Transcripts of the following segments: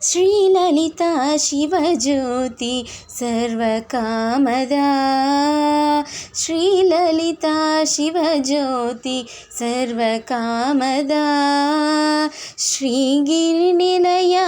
ஸ்ரீலலிதா சிவஜோதி சர்வகாமதா. ஸ்ரீலலிதா சிவஜோதி சர்வகாமதா. ஸ்ரீகிரிநிலையா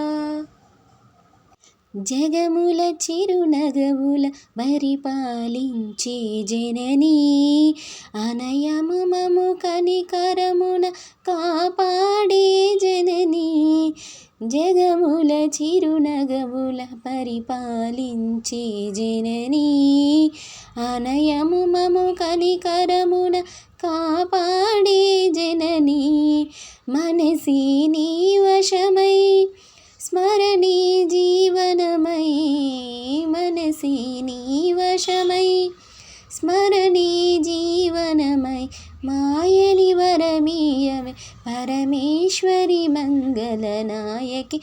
జగముల చిరునగవుల పరిపాలించే జననీ అనయము మము కనికరమున కాపాడే జననీ జగముల చిరునగవుల పరిపాలించే జననీ అనయము మము కనికరమున కాపాడే జననీ మనసి నీ नीवशमयि स्मरणिजीवनमयि मायनि वरमिय मयि। परमेश्वरि मङ्गलनायके।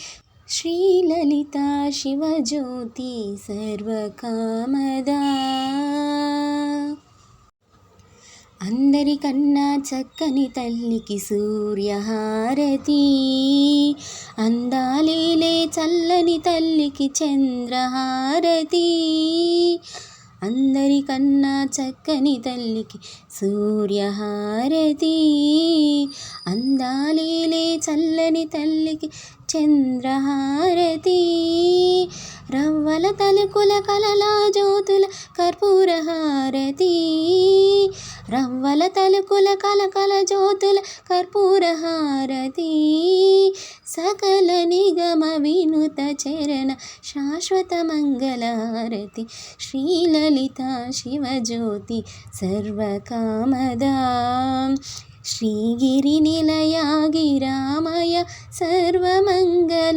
श्रीललिता शिवज्योति सर्वकामदा। కన్నా చక్కని తల్లికి సూర్యహారతి. అందాలేలే చల్లని తల్లికి చంద్రహారతి. అందరికన్నా చక్కని తల్లికి సూర్యహారతి. అందాలేలే చల్లని తల్లికి చంద్రహారతి. రవ్వల తలుకుల కలలా జ్యోతుల కర్పూరహారతి. హారతి తలుకుల కలకల జ్యోతుల కర్పూర హారతి. సకల నిగమ వినుత చరణ శాశ్వత మంగళారతి. శ్రీలలిత శివజ్యోతి సర్వకామదా. శ్రీగిరి నిలయ గిరామయ సర్వమంగళ.